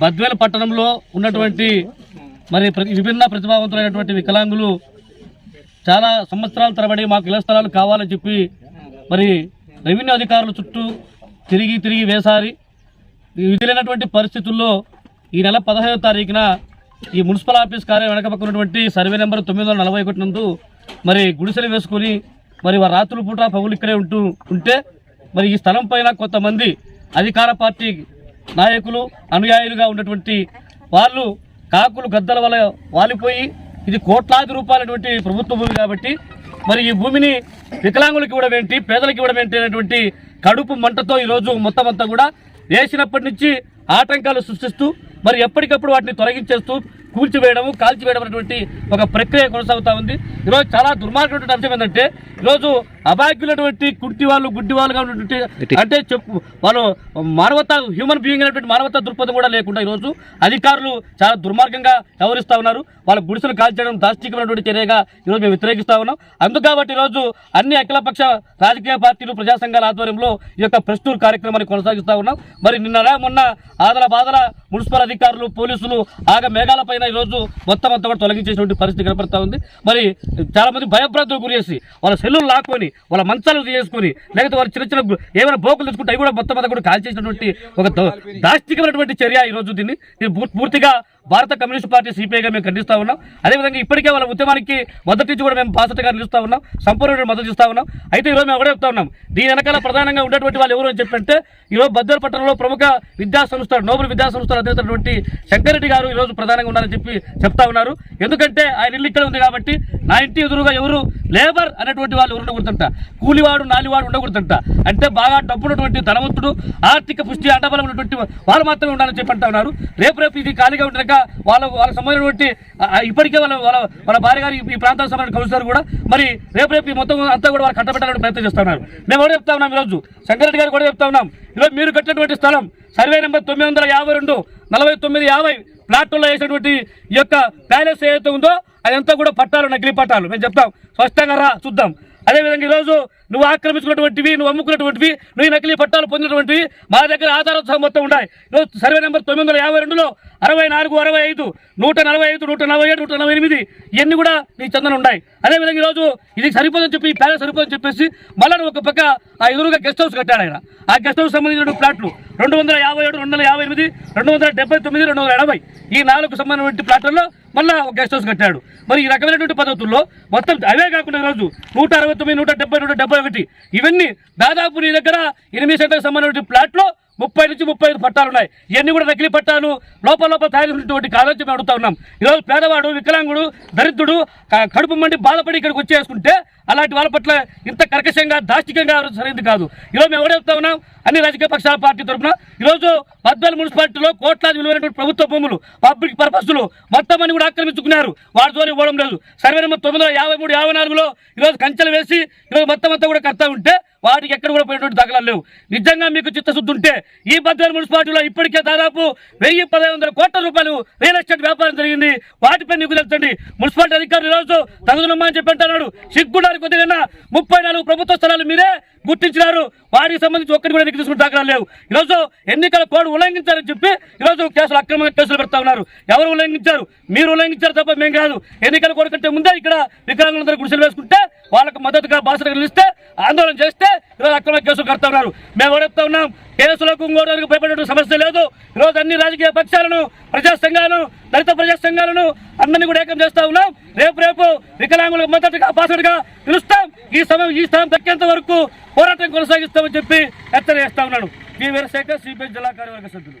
బద్వేల పట్టణంలో ఉన్నటువంటి మరి ప్రతి విభిన్న ప్రతిభావంతులైనటువంటి వికలాంగులు చాలా సంవత్సరాల తరబడి మాకు ఇళ్ళ స్థలాలు కావాలని చెప్పి మరి రెవెన్యూ అధికారుల చుట్టూ తిరిగి తిరిగి వేసారి. విధులైనటువంటి పరిస్థితుల్లో ఈ నెల పదహైదో తారీఖున ఈ మున్సిపల్ ఆఫీస్ కార్యం వెనక ఉన్నటువంటి సర్వే నెంబర్ తొమ్మిది వందల నలభై ఒకటి నందు మరి గుడిసెలు వేసుకొని మరి వారు రాత్రుల పూట పగులు ఇక్కడే ఉంటూ ఉంటే మరి ఈ స్థలం పైన కొంతమంది అధికార పార్టీ నాయకులు అనుయాయులుగా ఉన్నటువంటి వాళ్ళు కాకులు గద్దల వల్ల వాలిపోయి ఇది కోట్లాది రూపాయలటువంటి ప్రభుత్వ భూమి కాబట్టి మరి ఈ భూమిని వికలాంగులకు ఇవ్వడం ఏంటి పేదలకు ఇవ్వడం ఏంటి అనేటువంటి కడుపు మంటతో ఈరోజు మొత్తం అంతా కూడా వేసినప్పటి నుంచి ఆటంకాలు సృష్టిస్తూ మరి ఎప్పటికప్పుడు వాటిని తొలగించేస్తూ కూల్చివేయడము కాల్చివేయడం అనేటువంటి ఒక ప్రక్రియ కొనసాగుతూ ఉంది. ఈరోజు చాలా దుర్మార్గమైనటువంటి అంశం ఏంటంటే ఈరోజు అభాగ్యులటువంటి కుంటి వాళ్ళు గుడ్డి వాళ్ళుగా ఉన్నటువంటి అంటే చెప్పు వాళ్ళు మానవత హ్యూమన్ బీయింగ్ అనేటువంటి మానవత దృక్పథం కూడా లేకుండా ఈరోజు అధికారులు చాలా దుర్మార్గంగా వ్యవహరిస్తా ఉన్నారు. వాళ్ళ గుడిసెలు కాల్చడం దాష్టికమైనటువంటి చర్యగా ఈరోజు మేము వ్యతిరేకిస్తా ఉన్నాం. అందుకు కాబట్టి ఈరోజు అన్ని అఖిలపక్ష రాజకీయ పార్టీలు ప్రజా సంఘాల ఆధ్వర్యంలో ఈ యొక్క ప్రెస్ టూర్ కార్యక్రమాన్ని కొనసాగిస్తా ఉన్నాం. మరి నిన్న మొన్న ఆదల బాదల మున్సిపల్ అధికారులు పోలీసులు ఆగ మేఘాల పైన ఈరోజు మొత్తం అంతా కూడా తొలగించేసినటువంటి పరిస్థితి కనపడతా ఉంది. మరి చాలా మంది భయభ్రాంతులకు గురి చేసి వాళ్ళ సెల్లులు లాక్కొని వాళ్ళ మంచాలు చేసుకొని లేకపోతే వాళ్ళ చిన్న చిన్న ఏమైనా బోకులు తెచ్చుకుంటే అవి కూడా మొత్తం అంతా కూడా కాల్చేసినటువంటి ఒక దాస్తికమైనటువంటి దాష్టికమైనటువంటి చర్య ఈ రోజు దీన్ని పూర్తిగా భారత కమ్యూనిస్ట్ పార్టీ సిపిఐగా మేము ఖండిస్తూ ఉన్నాం. అదేవిధంగా ఇప్పటికే వాళ్ళ ఉద్యమానికి మద్దతు కూడా మేము బాసటగా నిలుస్తూ ఉన్నాం. సంపూర్ణ మద్దతు ఇస్తా ఉన్నాం. అయితే ఈరోజు మేము ఒకటే చెప్తా ఉన్నాం. దీని వెనకాల ప్రధానంగా ఉన్నటువంటి వాళ్ళు ఎవరు అని చెప్పంటే ఈరోజు బద్దర్ పట్టణంలో ప్రముఖ విద్యా సంస్థలు నోబుల్ విద్యా సంస్థల అధినేతటువంటి శంకరెడ్డి గారు ఈరోజు ప్రధానంగా ఉన్నారని చెప్పి చెప్తా ఉన్నారు. ఎందుకంటే ఆయన ఇల్లు ఇక్కడ ఉంది కాబట్టి నా ఇంటి ఎదురుగా ఎవరు లేబర్ అనేటువంటి వాళ్ళు ఎవరు ఉండకూడదంట. కూలివాడు నాలివాడు ఉండకూడదంట. అంటే బాగా డబ్బున్నటువంటి ధనవంతుడు ఆర్థిక పుష్టి అండబలం ఉన్నటువంటి వాళ్ళు మాత్రమే ఉండాలని చెప్పి అంటా ఉన్నారు. రేపు రేపు ఇది ఖాళీగా ఉండక వాళ్ళ వాళ్ళ సంబంధించినటువంటి ఇప్పటికే వాళ్ళ వాళ్ళ వాళ్ళ భార్య గారు ఈ- ఈ ప్రాంతానికి సంబంధించిన కౌన్సిలర్ కూడా మరి రేపు రేపు మొత్తం అంతా కూడా వాళ్ళు కట్టబెట్టాలని ప్రయత్నం చేస్తున్నారు మేము కూడా చెప్తా ఉన్నాం ఈరోజు. శంకరెడ్డి గారు కూడా చెప్తా ఉన్నాం. ఈరోజు మీరు కట్టినటువంటి స్థలం సర్వే నెంబర్ తొమ్మిది వందల యాభై రెండు నలభై తొమ్మిది యాభై ప్లాట్లలో వేసినటువంటి ఈ యొక్క ప్యాలెస్ ఏదైతే ఉందో అదంతా కూడా పట్టాలు నకిలీ పట్టాలు. మేము చెప్తాం స్పష్టంగా రా చూద్దాం. అదేవిధంగా ఈరోజు నువ్వు ఆక్రమించుకున్నటువంటివి నువ్వు అమ్ముకున్నటువంటివి నువ్వు నకిలీ పట్టాలు పొందినటువంటివి మా దగ్గర ఆధారాలు మొత్తం ఉన్నాయి. ఈరోజు సర్వే నెంబర్ తొమ్మిది వందల యాభై రెండులో అరవై నాలుగు అరవై ఐదు నూట నలభై ఐదు నూట నలభై ఏడు నూట నలభై ఎనిమిది ఇవన్నీ కూడా నీ చందన ఉన్నాయి అదేవిధంగా ఈరోజు ఇది సరిపోదని చెప్పి ఈ ప్యాలెస్ సరిపోదని చెప్పేసి మళ్ళీ ఒక పక్క ఆ ఎదురుగా గెస్ట్ హౌస్ కట్టాడు ఆయన. ఆ గెస్ట్ హౌస్ సంబంధించిన ప్లాట్లు రెండు వందల యాభై ఏడు రెండు వందల యాభై ఎనిమిది రెండు వందల డెబ్బై తొమ్మిది రెండు వందల ఎనభై. ఈ నాలుగు సంబంధించిన ప్లాట్లలో మళ్ళీ ఒక గెస్ట్ హౌస్ కట్టాడు. మరి ఈ రకమైనటువంటి పద్ధతుల్లో మొత్తం అవే కాకుండా ఈరోజు నూట అరవై తొమ్మిది నూట డెబ్బై నూట డెబ్బై ఒకటి ఇవన్నీ దాదాపు నీ దగ్గర ఎనిమిది శాతం సంబంధించిన ప్లాట్లో ముప్పై నుంచి ముప్పై ఐదు పట్టాలు ఉన్నాయి. ఇవన్నీ కూడా నకిలీ పట్టాలు. లోపల లోపల తయారైనటువంటి చేసినటువంటి కాదని చెప్పి అడుగుతా ఉన్నాం. ఈరోజు పేదవాడు వికలాంగుడు దరిద్రుడు కడుపు మండి బాధపడి ఇక్కడికి వచ్చేసుకుంటే అలాంటి వాళ్ళ పట్ల ఇంత కర్కశంగా దాష్టికంగా సరైనది కాదు. ఈరోజు మేము ఎవరు ఉన్నాం? అన్ని రాజకీయ పక్షాల పార్టీ తరఫున ఈరోజు పద్నాలుగు మున్సిపాలిటీలో కోట్లాది విలువైనటువంటి ప్రభుత్వ భూములు పబ్లిక్ పర్పస్లు మొత్తం అని కూడా ఆక్రమించుకున్నారు. వారి ద్వారా ఇవ్వడం లేదు. సర్వే నెంబర్ తొమ్మిది వందల యాభై మూడు యాభై నాలుగులో ఈరోజు కంచెలు వేసి ఈరోజు మొత్తం అంతా కూడా కడతా ఉంటే వాటికి ఎక్కడ కూడా పోయినటువంటి దాఖలాలు లేవు. నిజంగా మీకు చిత్తశుద్ధి ఉంటే ఈ బద్వేలు మున్సిపాలిటీలో ఇప్పటికే దాదాపు వెయ్యి పదహైదు వందల కోట్ల రూపాయలు రియల్ ఎస్టేట్ వ్యాపారం జరిగింది. వాటిపై నీకు తెలుసండి. మున్సిపాలిటీ అధికారులు ఈరోజు తగుదనమ్మా అని చెప్పి అంటున్నాడు. సిగ్గుడానికి కొద్దిగా ముప్పై నాలుగు ప్రభుత్వ స్థలాలు మీరే గుర్తించినారు. వాటికి సంబంధించి ఒక్కటి కూడా నీకు తీసుకుని దాఖలాలు లేవు. ఈరోజు ఎన్నికల కోడ్ ఉల్లంఘించారని చెప్పి ఈరోజు కేసులు అక్రమంగా కేసులు పెడతా ఉన్నారు. ఎవరు ఉల్లంఘించారు? మీరు ఉల్లంఘించారు తప్ప మేము కాదు. ఎన్నికల కోడ్ కంటే ముందే ఇక్కడ వికలాంగులందరూ గుడిసెలు వేసుకుంటే వాళ్ళకు మద్దతుగా బాసటగా నిలిస్తే ఆందోళన చేస్తే ఈరోజు అక్రమ కేసులు కడతా ఉన్నారు. మేము కూడా ఉన్నాం కేసులకు ఇంకోడానికి భయపడే సమస్య లేదు. ఈరోజు అన్ని రాజకీయ పక్షాలను ప్రజా సంఘాలను దళిత ప్రజా సంఘాలను అందరినీ కూడా ఏకం చేస్తా ఉన్నాం. రేపు రేపు వికలాంగులకు మద్దతుగా బాసటగా నిలుస్తాం ఈ సమయం ఈ స్థానం దక్కేంత వరకు పోరాటం కొనసాగిస్తామని చెప్పి హెచ్చరిస్తా ఉన్నాను. ఈ వీరశేఖర్ సిపిఎస్ జిల్లా కార్యవర్గ సభ్యులు.